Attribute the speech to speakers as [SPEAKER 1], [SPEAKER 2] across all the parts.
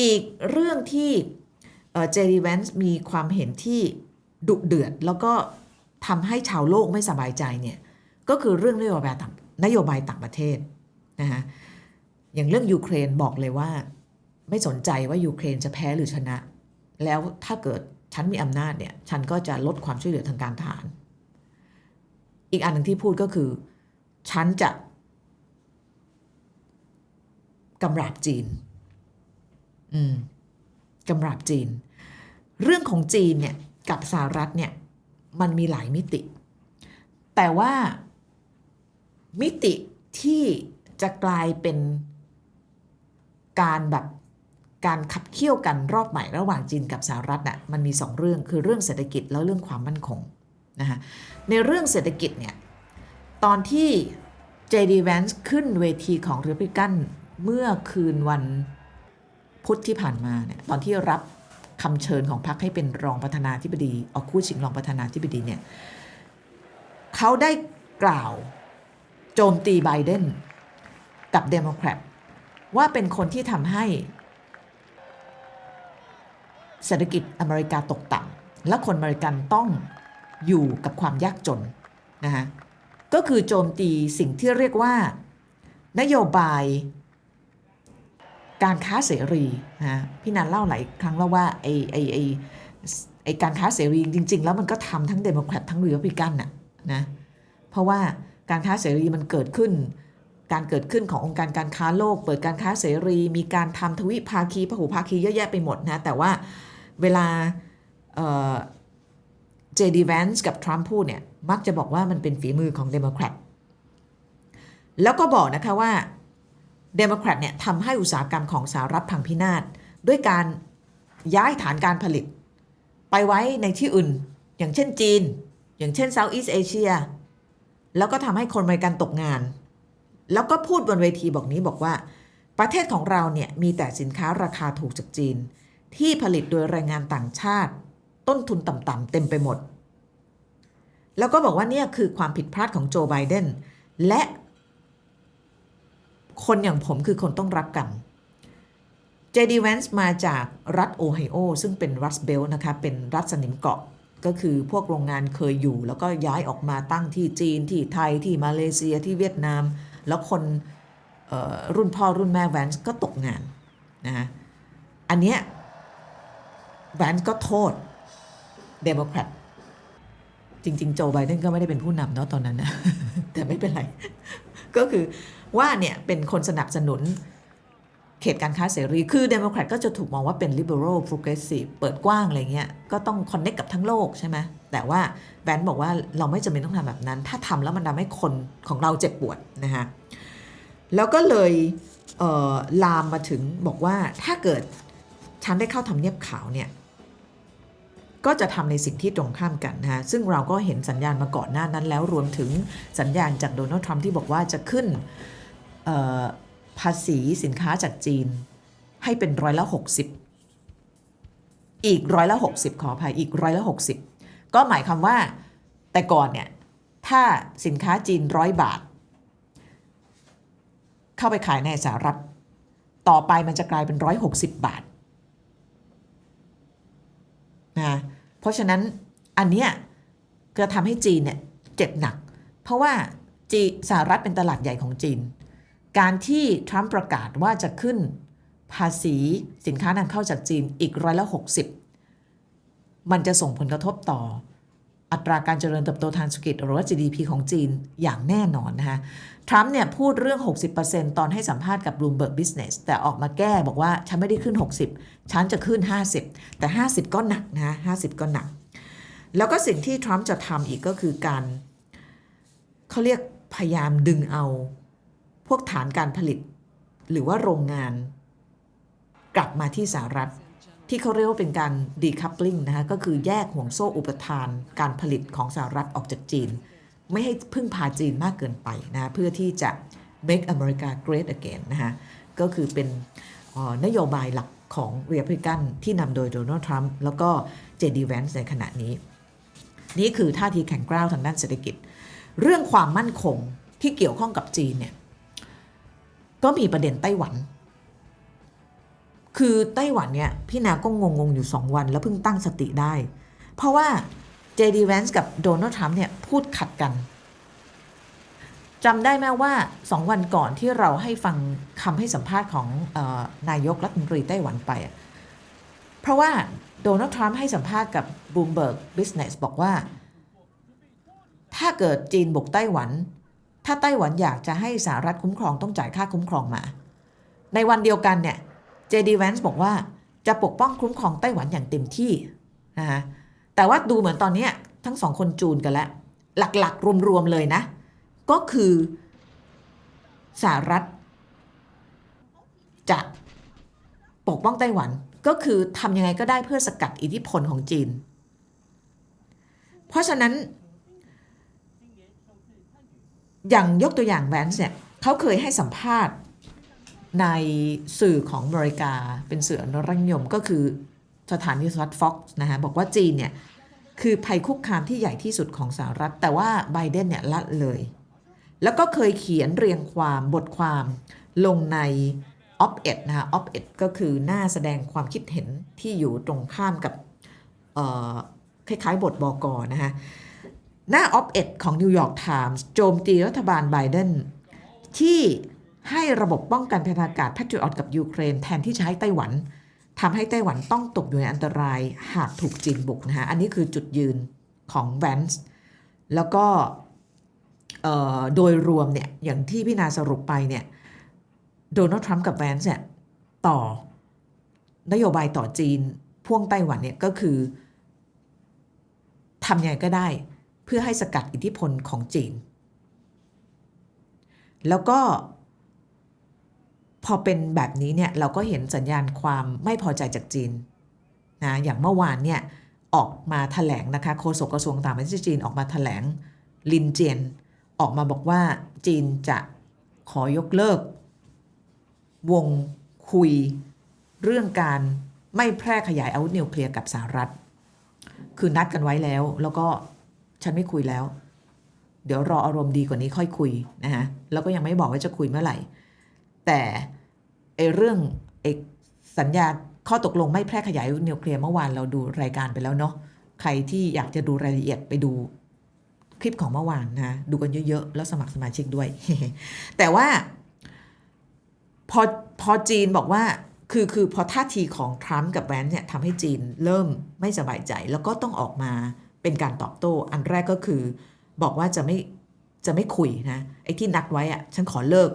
[SPEAKER 1] อีกเรื่องที่เจดีแวนส์มีความเห็นที่ดุเดือด แล้วก็ทำให้ชาวโลกไม่สบายใจเนี่ยก็คือเรื่องนโยบายต่างนโยบายต่างประเทศนะคะอย่างเรื่องยูเครนบอกเลยว่า ไม่สนใจว่ายูเครนจะแพ้หรือชนะ แล้วถ้าเกิดฉันมีอำนาจเนี่ยฉันก็จะลดความช่วยเหลือทางการทหาร อีกอันหนึ่งที่พูดก็คือ ฉันจะกำราบจีน กำราบจีน เรื่องของจีนเนี่ยกับสหรัฐเนี่ยมันมีหลายมิติ แต่ว่ามิติที่จะกลายเป็นการแบบการขับเคี่ยวกันรอบใหม่ระหว่างจีนกับสหรัฐน่ะมันมี 2 เรื่องคือเรื่องเศรษฐกิจแล้วเรื่องความมั่นคงนะคะในเรื่องเศรษฐกิจเนี่ยตอนที่ JD Vance ขึ้นเวทีของ Republican เมื่อคืนวัน พุธที่ผ่านมาเนี่ยตอนที่รับคำเชิญของพรรคให้เป็นรองประธานาธิบดีออกคู่ชิงรองประธานาธิบดีเนี่ยเขาได้กล่าวโจมตีไบเดนกับเดโมแครตว่าเป็นคนที่ทำให้เศรษฐกิจอเมริกาตกต่ำและคนอเมริกันต้องอยู่กับความยากจนนะคะก็คือโจมตีสิ่งที่เรียกว่านโยบาย การค้าเสรีนะพี่นันเล่าหลายครั้งแล้วว่าไอไอไอไอการค้าเสรีจริง ๆ แล้วมันก็ทำทั้งเดโมแครตทั้งรีพับลิกันน่ะนะเพราะว่าการค้าเสรีมันเกิดขึ้น การเกิดขึ้นขององค์การการค้าโลก เปิดการค้าเสรี มีการทำทวิภาคีพหุภาคีเยอะแยะไปหมดนะแต่ว่าเวลาเจดีแวนส์กับทรัมป์พูดเนี่ยมักจะบอกว่ามันเป็นฝีมือของเดโมแครตแล้วก็บอกนะคะว่า เดโมแครตเนี่ยทำให้อุตสาหกรรมของสหรัฐพังพินาศด้วยการย้ายฐานการผลิต ไปไว้ในที่อื่น อย่างเช่นจีน อย่างเช่นเซาท์อีสเอเชียแล้วก็ทำให้คนอเมริกันตกงาน แล้วก็พูดบนเวทีบอกนี้บอกว่า ประเทศของเราเนี่ยมีแต่สินค้าราคาถูกจากจีน ที่ผลิตโดยแรงงานต่างชาติ ต้นทุนต่ำๆเต็มไปหมด แล้วก็บอกว่าเนี่ยคือความผิดพลาดของโจไบเดนและ คนอย่างผมคือคนต้องรับกรรมเจดีแวนส์มาจากรัฐโอไฮโอซึ่งเป็นรัสเบลนะคะ เป็นรัฐสนิมเกาะก็คือพวกโรงงานเคยอยู่ แล้วก็ย้ายออกมาตั้งที่จีนที่ไทยที่มาเลเซียที่เวียดนาม แล้วคนรุ่นพ่อรุ่นแม่แวนส์ก็ตกงานนะอันเนี้ยแวนส์ก็โทษเดโมแครตจริง ๆ โจไบเดนก็ไม่ได้เป็นผู้นำเนาะตอนนั้นนะ แต่ไม่เป็นไร ก็คือว่าเนี่ยเป็นคนสนับสนุนเขตการค้าเสรี คือเดโมแครตก็จะถูกมองว่าเป็น liberal progressive เปิดกว้างอะไรเงี้ย ก็ต้องคอนเน c กกับทั้งโลกใช่ไหม แต่ว่าแบนบอกว่าเราไม่จำเป็นต้องทำแบบนั้น ถ้าทำแล้วมันทำให้คนของเราเจ็บปวดนะคะแล้วก็เลยเลามมาถึงบอกว่าถ้าเกิดฉันได้เข้าทำเนียบขาวเนี่ย ก็จะทำในสิ่งที่ตรงข้ามกันนะฮะซึ่งเราก็เห็นสัญญาณมาก่อนหน้านั้นแล้วรวมถึงสัญญาณจากโดนัลด์ทรัมป์ที่บอกว่าจะขึ้นภาษีสินค้าจากจีนให้เป็นร้อยละ 60 อีกร้อยละ 60 ขออภัยอีกร้อยละ 60 ก็หมายความว่าแต่ก่อนเนี่ยถ้าสินค้าจีนร้อยบาท เข้าไปขายในสหรัฐ ต่อไปมันจะกลายเป็นร้อยหกสิบบาทนะเพ ราะฉะนั้นอันเนี้ยก็ทำให้จีนเนี่ยเจ็บหนัก เพราะว่าจีสหรัฐเป็นตลาดใหญ่ของจีน การที่ทรัมป์ประกาศว่าจะขึ้นภาษีสินค้านำเข้าจากจีนอีกร้อยละหกสิบมันจะส่งผลกระทบต่อ อัตราการเจริญเติบโตทางเศรษฐกิจหรือว่า GDP ของจีนอย่างแน่นอนนะคะทรัมป์เนี่ยพูดเรื่อง 60%ตอนให้สัมภาษณ์กับ Bloomberg Business แต่ออกมาแก้บอกว่า ฉันไม่ได้ขึ้น 60 ฉันจะขึ้น 50 แต่ 50 ก็หนักนะ50 ก็หนัก แล้วก็สิ่งที่ทรัมป์จะทำอีกก็คือการเขาเรียกพยายามดึงเอา พวกฐานการผลิต หรือว่าโรงงาน กลับมาที่สหรัฐ ที่เขาเรียกว่าเป็นการ decoupling นะคะก็คือแยกห่วงโซ่อุปทาน การผลิตของสหรัฐออกจากจีน ไม่ให้พึ่งพาจีนมากเกินไปนะเพื่อที่จะ make America great again นะคะก็คือเป็นนโยบายหลักของเรีย b ริกันที่นำโดยโดนัลด์ทรัมป์แล้วก็เจดีแวนส์ในขณะนี้ นี่คือท่าทีแข็งกร้าวทางด้านเศรษฐกิจ เรื่องความมั่นคงที่เกี่ยวข้องกับจีนเนี่ยก็มีประเด็นไต้หวัน คือไต้หวันเนี่ยพี่นาก็งงงๆอยู่ 2 วันแล้วเพิ่งตั้งสติได้ เพราะว่า JD Vance กับโดนัลด์ทรัมป์เนี่ยพูดขัดกันจำได้ไหมว่า 2 วันก่อนที่เราให้ฟังคำให้สัมภาษณ์ของออนายกรัฐมนตรีไต้หวันไป เพราะว่าโดนัลด์ทรัมป์ให้สัมภาษณ์กับ Bloomberg Business บอกว่า ถ้าเกิดจีนบุกไต้หวัน ถ้าไต้หวันอยากจะให้สหรัฐคุ้มครองต้องจ่ายค่าคุ้มครองมา ในวันเดียวกันเนี่ย JD Vance บอกว่าจะปกป้องคุ้มครองไต้หวันอย่างเต็มที่นะคะแต่ว่าดูเหมือนตอนเนี้ทั้งสองคนจูนกันแล้ว หลักๆ รวม ๆ เลยนะ ก็คือสหรัฐ จะปกป้องไต้หวันก็คือทำยังไงก็ได้เพื่อสกัดอิทธิพลของจีน เพราะฉะนั้น อย่างยกตัวอย่างแวนส์เนี่ยเขาเคยให้สัมภาษณ์ ในสื่อของอเมริกา เป็นสื่ออนุรักษ์นิยมก็คือสถานีโทรทัศน์ฟ็อกซ์นะคะบอกว่าจีนเนี่ยคือภัยคุกคามที่ใหญ่ที่สุดของสหรัฐ แต่ว่าไบเดนเนี่ยละเลย แล้วก็เคยเขียนเรียงความบทความลงใน op ed นะคะ op ed ก็คือหน้าแสดงความคิดเห็นที่อยู่ตรงข้ามกับคล้ายๆ บทบอกอนะคะหน้า op ed ของ New York Times โจมตีรัฐบาลไบเดนที่ ให้ระบบป้องกันพยานอากาศ Patriot กับยูเครนแทนที่จะใช้ไต้หวันทำให้ไต้หวันต้องตกอยู่ในอันตรายหากถูกจีนบุกนะคะอันนี้คือจุดยืนของแวนส์แล้วก็โดยรวมเนี่ยอย่างที่พี่นาสรุปไปเนี่ยโดนัลด์ทรัมป์กับแวนส์เนี่ยต่อนโยบายต่อจีนพ่วงไต้หวันเนี่ยก็คือทำยังไงก็ได้เพื่อให้สกัดอิทธิพลของจีน แล้วก็ พอเป็นแบบนี้เนี่ยเราก็เห็นสัญญาณความไม่พอใจจากจีนนะอย่างเมื่อวานเนี่ยออกมาถแถลงนะคะโฆษกกระทรวงต่างประเทศจีนออกมาถแถลงลินเจียนออกมาบอกว่าจีนจะขอยกเลิก วงคุยเรื่องการไม่แพร่ขยายอาวุธนิวเคลียร์กับสหรัฐ คือนัดกันไว้แล้ว แล้วก็ฉันไม่คุยแล้ว เดี๋ยวรออารมณ์ดีกว่านี้ค่อยคุยนะฮะแล้วก็ยังไม่บอกว่าจะคุยเมื่อไหร่ แต่ ไอเรื่องไอสัญญาข้อตกลงไม่แพร่ขยายนิวเคลียร์เมื่อวานเราดูรายการไปแล้วเนาะใครที่อยากจะดูรายละเอียดไปดูคลิปของเมื่อวานนะดูกันเยอะๆ แล้วสมัครสมาชิกด้วย แต่ว่า พอพอจีนบอกว่าคือคือพอท่าทีของทรัมป์กับแวนเนี่ยทำให้จีนเริ่มไม่สบายใจ แล้วก็ต้องออกมาเป็นการตอบโต้ อันแรกก็คือ บอกว่าจะไม่จะไม่คุยนะไอ้ที่นัดไว้อะฉันขอเลิก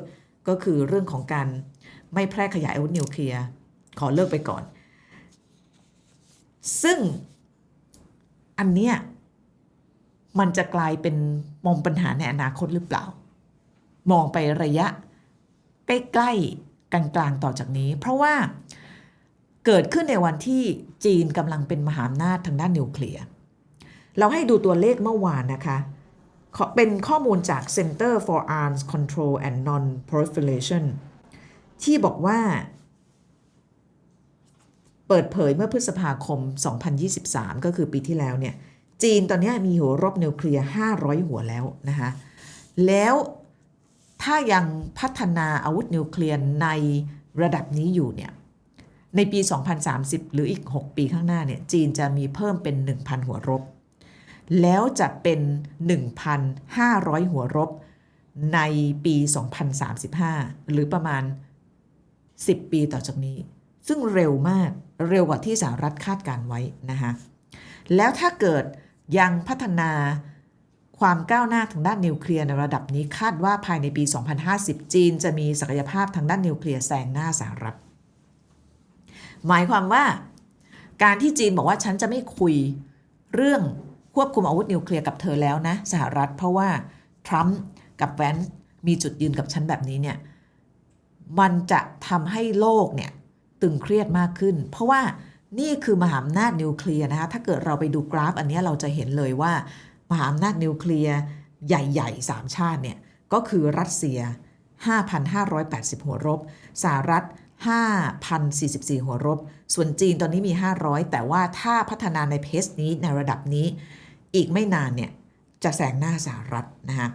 [SPEAKER 1] ก็คือเรื่องของการ ไม่แพร่ขยายอาวุธนิวเคลียร์ขอเลิกไปก่อน ซึ่งอันเนี้ยมันจะกลายเป็นมองปัญหาในอนาคตหรือเปล่า มองไประยะใกล้ๆกลางๆต่อจากนี้ เพราะว่าเกิดขึ้นในวันที่จีนกำลังเป็นมหาอำนาจทางด้านนิวเคลียร์เราให้ดูตัวเลขเมื่อวานนะคะเป็นข้อมูลจาก Center for Arms Control and Non-Proliferation ที่บอกว่า เปิดเผยเมื่อพฤษภาคม 2023 ก็คือปีที่แล้วเนี่ย จีนตอนนี้มีหัวรบนิวเคลียร์ 500 หัวแล้วนะคะ แล้วถ้ายังพัฒนาอาวุธนิวเคลียร์ในระดับนี้อยู่เนี่ยในปี 2030 หรืออีก 6 ปีข้างหน้าเนี่ย จีนจะมีเพิ่มเป็น 1,000 หัวรบ แล้วจะเป็น 1,500 หัวรบในปี 2035 หรือประมาณ 10 ปีต่อจากนี้ ซึ่งเร็วมากเร็วกว่าที่สหรัฐคาดการไว้นะคะแล้วถ้าเกิดยังพัฒนาความก้าวหน้าทางด้านนิวเคลียร์ในระดับนี้คาดว่าภายในปี 2050 จีนจะมีศักยภาพทางด้านนิวเคลียร์แซงหน้าสหรัฐ หมายความว่า การที่จีนบอกว่าฉันจะไม่คุยเรื่องควบคุมอาวุธนิวเคลียร์กับเธอแล้วนะสหรัฐ เพราะว่าทรัมป์กับแวนซ์มีจุดยืนกับฉันแบบนี้เนี่ย มันจะทำให้โลกเนี่ยตึงเครียดมากขึ้น เพราะว่านี่คือมหาอำนาจนิวเคลียร์นะคะถ้าเกิดเราไปดูกราฟอันนี้เราจะเห็นเลยว่า มหาอำนาจนิวเคลียร์ใหญ่ๆ3ชาติเนี่ยก็คือรัสเซีย 5,580 หัวรบสหรัฐ 5,044 หัวรบ ส่วนจีนตอนนี้มี 500 แต่ว่าถ้าพัฒนาในเพสนี้ในระดับนี้ อีกไม่นานเนี่ยจะแซงหน้าสหรัฐนะคะ